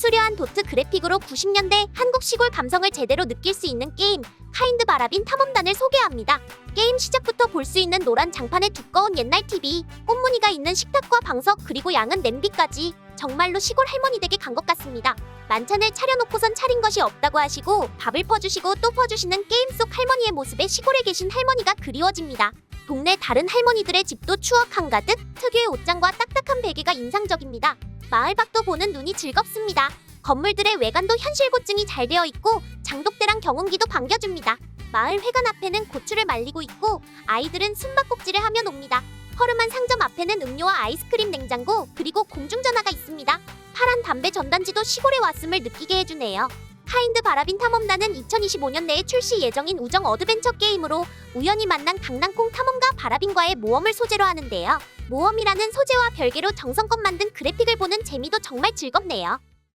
수려한 도트 그래픽으로 90년대 한국 시골 감성을 제대로 느낄 수 있는 게임 카인드 바라빈 탐험단을 소개합니다. 게임 시작부터 볼 수 있는 노란 장판에 두꺼운 옛날 TV, 꽃무늬가 있는 식탁과 방석 그리고 양은 냄비까지 정말로 시골 할머니 댁에 간 것 같습니다. 만찬을 차려놓고선 차린 것이 없다고 하시고 밥을 퍼주시고 또 퍼주시는 게임 속 할머니의 모습에 시골에 계신 할머니가 그리워집니다. 동네 다른 할머니들의 집도 추억 한가득 특유의 옷장과 딱딱한 베개가 인상적입니다. 마을 밖도 보는 눈이 즐겁습니다. 건물들의 외관도 현실 고증이 잘 되어 있고 장독대랑 경운기도 반겨줍니다. 마을 회관 앞에는 고추를 말리고 있고 아이들은 숨바꼭질을 하며 놉니다. 허름한 상점 앞에는 음료와 아이스크림 냉장고 그리고 공중전화가 있습니다. 파란 담배 전단지도 시골에 왔음을 느끼게 해주네요. 카인드 바라빈 탐험단은 2025년 내에 출시 예정인 우정 어드벤처 게임으로 우연히 만난 강낭콩 탐험가 바라빈과의 모험을 소재로 하는데요. 모험이라는 소재와 별개로 정성껏 만든 그래픽을 보는 재미도 정말 즐겁네요.